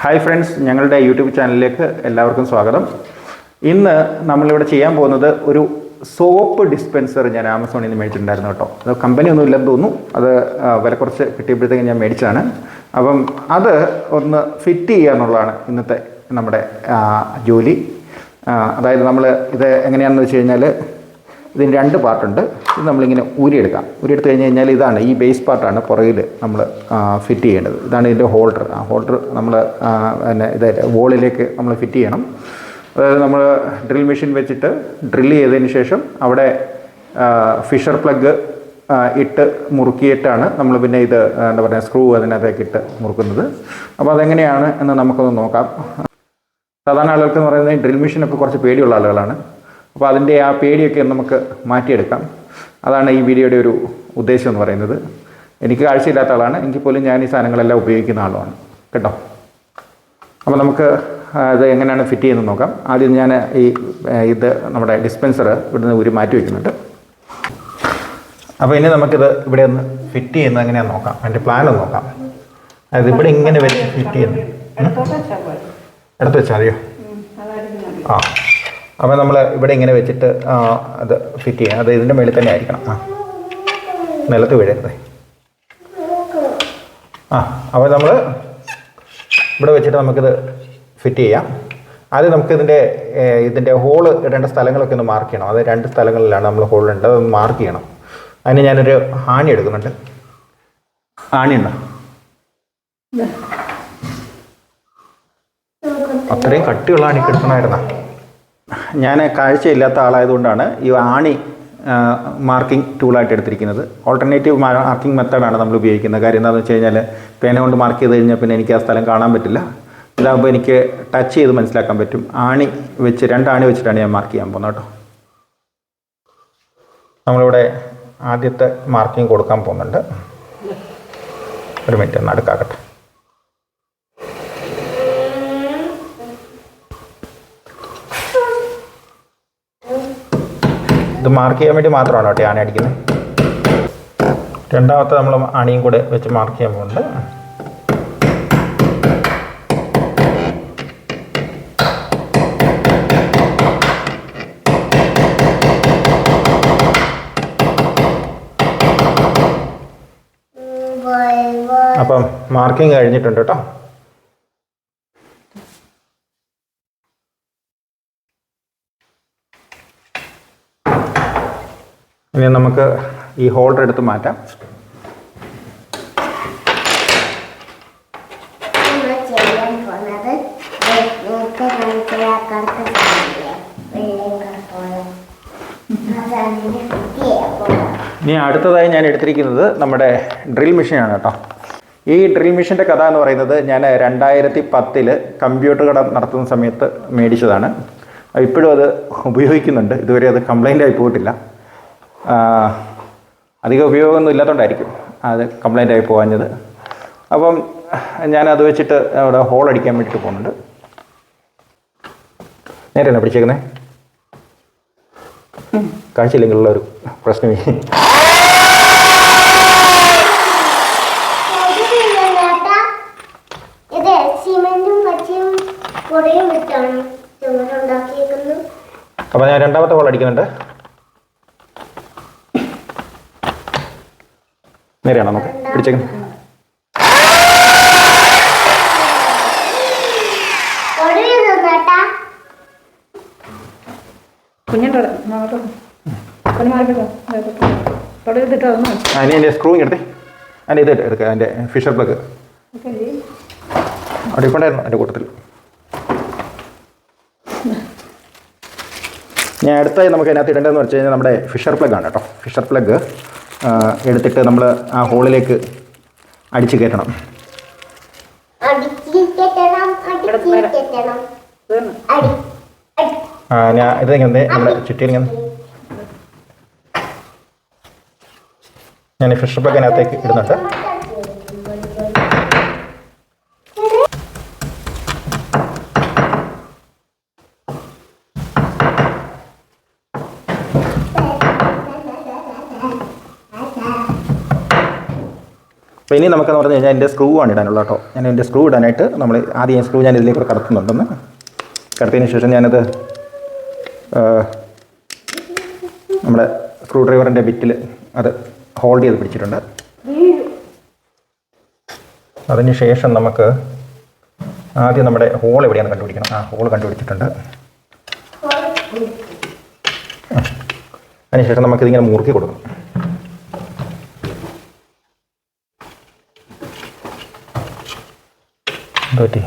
Hi friends ഞങ്ങളുടെ YouTube ചാനലിലേക്ക് എല്ലാവർക്കും സ്വാഗതം. ഇന്ന് നമ്മളിവിടെ ചെയ്യാൻ പോകുന്നത് ഒരു സോപ്പ് ഡിസ്പെൻസർ ഞാൻ ആമസോണിൽ നിന്ന് മേടിച്ചിട്ടുണ്ടായിരുന്നു കേട്ടോ. അത് കമ്പനി ഒന്നും ഇല്ലെന്ന് തോന്നുന്നു. അത് വില കുറച്ച് കിട്ടിയപ്പോഴത്തേക്കും ഞാൻ മേടിച്ചാണ് അപ്പം അത് ഒന്ന് ഫിറ്റ് ചെയ്യുക എന്നുള്ളതാണ് ഇന്നത്തെ നമ്മുടെ ജോലി. അതായത് നമ്മൾ ഇത് എങ്ങനെയാണെന്ന് വെച്ച് കഴിഞ്ഞാൽ ഇതിന് രണ്ട് പാർട്ടുണ്ട്. ഇത് നമ്മളിങ്ങനെ ഊരിയെടുക്കാം. ഊരിയെടുത്ത് കഴിഞ്ഞ് കഴിഞ്ഞാൽ ഇതാണ് ഈ ബേസ് പാർട്ടാണ് പുറകിൽ നമ്മൾ ഫിറ്റ് ചെയ്യേണ്ടത്. ഇതാണ് ഇതിന്റെ ഹോൾഡർ ആ ഹോൾഡർ നമ്മൾ പിന്നെ ഇത് വോളിലേക്ക് നമ്മൾ ഫിറ്റ് ചെയ്യണം. അതായത് നമ്മൾ ഡ്രിൽ മെഷീൻ വെച്ചിട്ട് ഡ്രിൽ ചെയ്തതിന് ശേഷം അവിടെ ഫിഷർ പ്ലഗ് ഇട്ട് മുറുക്കിയിട്ടാണ് നമ്മൾ പിന്നെ ഇത് എന്താ പറയുക സ്ക്രൂ അതിനകത്തേക്ക് ഇട്ട് മുറുക്കുന്നത്. അപ്പോൾ അതെങ്ങനെയാണ് എന്ന് നമുക്കൊന്ന് നോക്കാം. സാധാരണ ആളുകൾക്ക് എന്ന് പറയുന്നത് ഡ്രിൽ മെഷീനൊക്കെ കുറച്ച് പേടിയുള്ള ആളുകളാണ്. അപ്പോൾ അതിന്റെ ആ പേടിയൊക്കെ നമുക്ക് മാറ്റിയെടുക്കാം. അതാണ് ഈ വീഡിയോയുടെ ഒരു ഉദ്ദേശം എന്ന് പറയുന്നത്. എനിക്ക് കാഴ്ചയില്ലാത്ത ആളാണ്. എങ്കിൽ പോലും ഞാൻ ഈ സാധനങ്ങളെല്ലാം ഉപയോഗിക്കുന്ന ആളുമാണ് കേട്ടോ? അപ്പോൾ നമുക്ക് അത് ഇത് എങ്ങനെയാണ് ഫിറ്റ് ചെയ്യുന്നത് നോക്കാം. ആദ്യം ഞാൻ ഈ ഇത് നമ്മുടെ ഡിസ്പെൻസർ ഇവിടുന്ന് ഒരു മാറ്റി വയ്ക്കുന്നുണ്ട് അപ്പോൾ ഇനി നമുക്കിത് ഇവിടെ ഒന്ന് ഫിറ്റ് ചെയ്യുന്നത് എങ്ങനെയാണെന്ന് നോക്കാം. അതിന്റെ പ്ലാൻ ഒന്ന് നോക്കാം. അതായത് ഇവിടെ ഇങ്ങനെ വെച്ച് ഫിറ്റ് ചെയ്യുന്നത്. എടുത്ത് വെച്ചാൽ മതിയോ. ആ. അപ്പോൾ നമ്മൾ ഇവിടെ ഇങ്ങനെ വെച്ചിട്ട് അത് ഫിറ്റ് ചെയ്യണം അത് ഇതിന്റെ മേളിൽ തന്നെ ആയിരിക്കണം. ആ. നിലത്ത് വീഴരുത്. ആ അപ്പോൾ നമ്മൾ ഇവിടെ വെച്ചിട്ട് നമുക്കിത് ഫിറ്റ് ചെയ്യാം. ആദ്യം നമുക്ക് ഇതിന്റെ ഹോൾ ഇടേണ്ട സ്ഥലങ്ങളൊക്കെ ഒന്ന് മാർക്ക് ചെയ്യണം. അത് രണ്ട് സ്ഥലങ്ങളിലാണ് നമ്മൾ ഹോൾ ഇടേണ്ടത്. അത് മാർക്ക് ചെയ്യണം. അതിന് ഞാനൊരു ആണി എടുക്കുന്നുണ്ട്. ആണി ഉണ്ടോ അത്രയും കട്ടിയുള്ള ആണി എടുക്കണമായിരുന്നാ? ഞാൻ കാഴ്ചയില്ലാത്ത ആളായതുകൊണ്ടാണ് ഈ ആണി മാർക്കിംഗ് ടൂളായിട്ട് എടുത്തിരിക്കുന്നത്. ഓൾട്ടർനേറ്റീവ് മാർക്കിംഗ് മെത്തേഡാണ് നമ്മൾ ഉപയോഗിക്കുന്നത്. കാര്യം എന്താണെന്ന് വെച്ച് കഴിഞ്ഞാൽ പേന കൊണ്ട് മാർക്ക് ചെയ്ത് കഴിഞ്ഞാൽ പിന്നെ എനിക്ക് ആ സ്ഥലം കാണാൻ പറ്റില്ല. ഇതാകുമ്പോൾ എനിക്ക് ടച്ച് ചെയ്ത് മനസ്സിലാക്കാൻ പറ്റും. ആണി വെച്ച് രണ്ടാണി വെച്ചിട്ടാണ് ഞാൻ മാർക്ക് ചെയ്യാൻ പോകുന്നത് കേട്ടോ. നമ്മളിവിടെ ആദ്യത്തെ മാർക്കിംഗ് കൊടുക്കാൻ പോകുന്നുണ്ട്. ഒരു മിനിറ്റ് ഒന്ന് അടുക്കാക്കട്ടെ. ഇത് മാർക്ക് ചെയ്യാൻ വേണ്ടി മാത്രമാണ് കേട്ടോ ആന അടിക്കുന്നത് രണ്ടാമത്തെ നമ്മൾ അണിയും കൂടെ വെച്ച് മാർക്ക് ചെയ്യാൻ പോകുന്നുണ്ട് അപ്പം മാർക്കിംഗ് കഴിഞ്ഞിട്ടുണ്ട് കേട്ടോ ഇനി നമുക്ക് ഈ ഹോൾഡർ എടുത്ത് മാറ്റാം. ഇനി അടുത്തതായി ഞാൻ എടുത്തിരിക്കുന്നത് നമ്മുടെ ഡ്രിൽ മെഷീനാണ് കേട്ടോ. ഈ ഡ്രിൽ മെഷീന്റെ കഥ എന്ന് പറയുന്നത് ഞാൻ രണ്ടായിരത്തി പത്തിൽ കമ്പ്യൂട്ടർ കട നടത്തുന്ന സമയത്ത് മേടിച്ചതാണ്. ഇപ്പോഴും അത് ഉപയോഗിക്കുന്നുണ്ട്. ഇതുവരെ അത് കംപ്ലൈന്റ് ആയി പോയിട്ടില്ല. അധികം ഉപയോഗമൊന്നും ഇല്ലാത്തതുകൊണ്ടായിരിക്കും അത് കംപ്ലൈന്റ് ആയി പോകാഞ്ഞത്. അപ്പം ഞാൻ അത് വെച്ചിട്ട് അവിടെ ഹോൾ അടിക്കാൻ വേണ്ടിയിട്ട് പോകുന്നുണ്ട്. നേരെയാണ് പിടിച്ചേക്കുന്നത് കാഴ്ചയില്ലെങ്കിലുള്ള ഒരു പ്രശ്നമേ. അപ്പൊ ഞാൻ രണ്ടാമത്തെ ഹോൾ അടിക്കുന്നുണ്ട്. നേരെയാണോ നമുക്ക്? പിടിച്ചേക്കുന്നത് കുഞ്ഞിന്റെ എന്റെ സ്ക്രൂ എടുത്തേ. അതിന്റെ ഇത് എടുക്കുക എന്റെ ഫിഷർ പ്ലഗ്. അവിടെ എന്റെ കൂട്ടത്തിൽ. ഞാൻ അടുത്തായി നമുക്ക് അതിനകത്ത് ഇടേണ്ടതെന്ന് വെച്ച് കഴിഞ്ഞാൽ നമ്മുടെ ഫിഷർ പ്ലഗ് ആണ് കേട്ടോ ഫിഷർ പ്ലഗ് എടുത്തിട്ട് നമ്മൾ ആ ഹോളിലേക്ക് അടിച്ചു കയറ്റണം. ആ, ഞാൻ ഇത് ഇങ്ങനെ നമ്മുടെ ചുറ്റിയിൽ ഇങ്ങനെ. ഞാൻ ഈ ഫിഷർ അതിനകത്തേക്ക് ഇടുന്നുണ്ട്. അപ്പോൾ ഇനി നമുക്കെന്ന് പറഞ്ഞു കഴിഞ്ഞാൽ എന്റെ സ്ക്രൂ ആണ് ഇടാനുള്ളത് കേട്ടോ ഞാൻ എന്റെ സ്ക്രൂ ഇടാനായിട്ട് നമ്മൾ ആദ്യം സ്ക്രൂ ഞാൻ ഇതിലേക്ക് കൂടെ കടത്തുന്നുണ്ടെന്ന്. കടത്തിയതിന് ശേഷം ഞാനത് നമ്മുടെ സ്ക്രൂ ഡ്രൈവറിന്റെ ബിറ്റിൽ അത് ഹോൾഡ് ചെയ്ത് പിടിച്ചിട്ടുണ്ട്. അതിന് ശേഷം നമുക്ക് ആദ്യം നമ്മുടെ ഹോൾ എവിടെയാണ് കണ്ടുപിടിക്കണം. ആ ഹോൾ കണ്ടുപിടിച്ചിട്ടുണ്ട്. അതിനുശേഷം നമുക്കിതിങ്ങനെ മുറുക്കി കൊടുക്കണം പറ്റി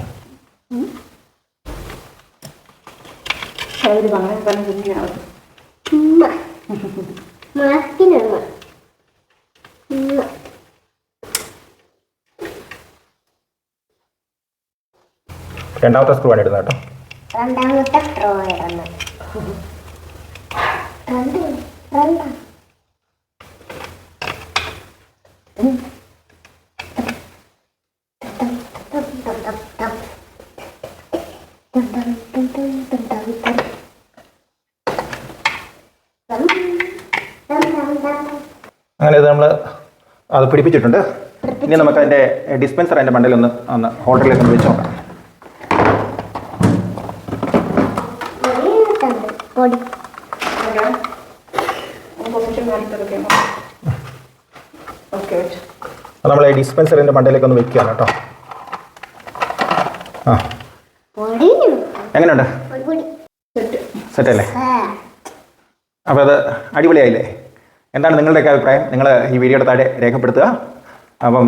രണ്ടാമത്തെ സ്ക്രൂ ആണ് ഇടുന്നത് കേട്ടോ. രണ്ടാമത്തെ ട്രോ ഇടുന്നത് രണ്ട് രണ്ടാ. അങ്ങനെ ഇത് നമ്മൾ അത് പിടിപ്പിച്ചിട്ടുണ്ട്. ഇനി നമുക്ക് അതിന്റെ ഡിസ്പെൻസർ അതിന്റെ മണ്ടയിൽ ഒന്ന് ഒന്ന് ഹോട്ടലിലേക്ക് ഒന്ന് വെച്ച് നോക്കാം. നമ്മൾ ഈ ഡിസ്പെൻസറിന്റെ മണ്ടയിലേക്ക് ഒന്ന് വെക്കുകയാണ് കേട്ടോ. ആ. എങ്ങനെയുണ്ട്? സെറ്റല്ലേ? അപ്പോൾ അത് അടിപൊളിയായില്ലേ? എന്താണ് നിങ്ങളുടെയൊക്കെ അഭിപ്രായം? നിങ്ങൾ ഈ വീഡിയോയുടെ താഴെ രേഖപ്പെടുത്തുക. അപ്പം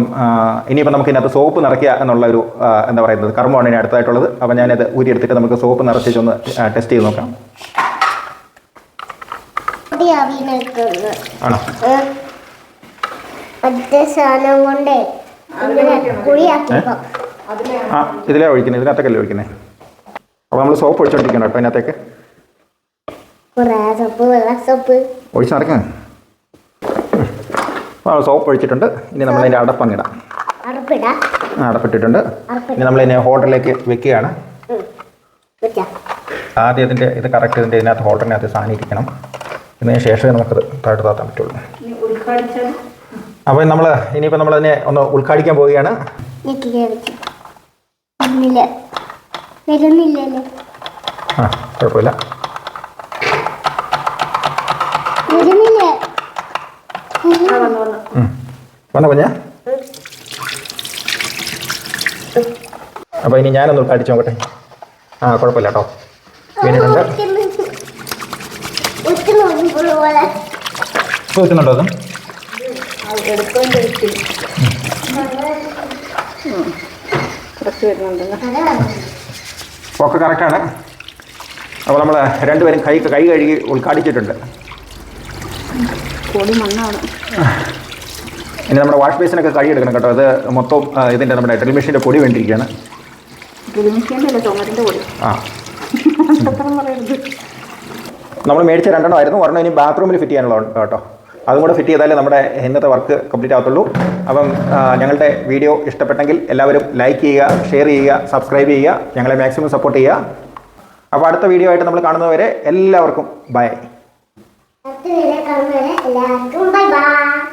ഇനിയിപ്പോൾ നമുക്ക് ഇതിനകത്ത് സോപ്പ് നിറയ്ക്കുക എന്നുള്ള ഒരു എന്താ പറയുന്നത് കർമ്മമാണ് ഇനി അടുത്തായിട്ടുള്ളത് അപ്പം ഞാനത് ഊരിയെടുത്തിട്ട് നമുക്ക് സോപ്പ് നിറച്ചിട്ടൊന്ന് ടെസ്റ്റ് ചെയ്ത് നോക്കാം. ആണോ? ഇതിലേ ഒഴിക്കുന്നത് ഇതിനകത്തേക്കല്ലേ ഒഴിക്കുന്നത് അപ്പോൾ നമ്മൾ സോപ്പ് ഒഴിച്ചോണ്ടിരിക്കണം കേട്ടോ അതിനകത്തേക്ക്? കുറേ സോപ്പ് വെള്ള സോപ്പ് ഒഴിച്ച് നിറയ്ക്കണം അപ്പോൾ സോപ്പ് ഒഴിച്ചിട്ടുണ്ട്. ഇനി നമ്മൾ അതിന്റെ അടപ്പങ്ങിടാം അടപ്പിട്ടിട്ടുണ്ട്. ഇനി നമ്മൾ ഇതിനെ ഹോട്ടലിലേക്ക് വെക്കുകയാണ്. ആദ്യം ഇതിന്റെ ഇത് കറക്റ്റ് ഇതിന്റെ ഇതിനകത്ത് ഹോട്ടലിനകത്ത് സാധനം ഇരിക്കണം. ഇതിന് ശേഷമേ നമുക്കത് താഴ്ത്തു താത്താൻ പറ്റുള്ളൂ. അപ്പോൾ നമ്മൾ ഇനിയിപ്പോൾ നമ്മളതിനെ ഒന്ന് ഉദ്ഘാടിക്കാൻ പോവുകയാണ്. വരുന്നില്ലല്ലേ. ആ കുഴപ്പമില്ല. വരുന്നില്ല? വന്നു കുഞ്ഞാ? അപ്പോൾ ഇനി ഞാനൊന്ന് അടിച്ചു നോക്കട്ടെ. ആ കുഴപ്പമില്ല കേട്ടോ. വീണിട്ടുണ്ട്. വെക്കുന്നുണ്ടോ അതും? കുറച്ച് വരുന്നുണ്ടല്ലോ. ഒക്കെ കറക്റ്റാണ് അപ്പോൾ നമ്മൾ രണ്ടുപേരും കൈ കൈ കഴുകി ഉദ്ഘാടിച്ചിട്ടുണ്ട്. ഇനി നമ്മുടെ വാഷ് ബേസിനൊക്കെ കഴുകിയെടുക്കണം കേട്ടോ. അത് മൊത്തം ഇതിന്റെ നമ്മുടെ ഡ്രിൽ മെഷീന്റെ പൊടി വേണ്ടിയിരിക്കുകയാണ്. ആ. നമ്മൾ മേടിച്ച രണ്ടെണ്ണം ആയിരുന്നു. ഒരെണ്ണം ഇനി ബാത്റൂമിൽ ഫിറ്റ് ചെയ്യാനുള്ള കേട്ടോ. അതും കൂടെ ഫിറ്റ് ചെയ്താലേ നമ്മുടെ ഇന്നത്തെ വർക്ക് കംപ്ലീറ്റ് ആകത്തുള്ളൂ അപ്പം ഞങ്ങളുടെ വീഡിയോ ഇഷ്ടപ്പെട്ടെങ്കിൽ എല്ലാവരും ലൈക്ക് ചെയ്യുക ഷെയർ ചെയ്യുക സബ്സ്ക്രൈബ് ചെയ്യുക ഞങ്ങളെ മാക്സിമം സപ്പോർട്ട് ചെയ്യുക. അപ്പോൾ അടുത്ത വീഡിയോ ആയിട്ട് നമ്മൾ കാണുന്നവരെ എല്ലാവർക്കും ബൈ എല്ലാവർക്കും ബൈ ബൈ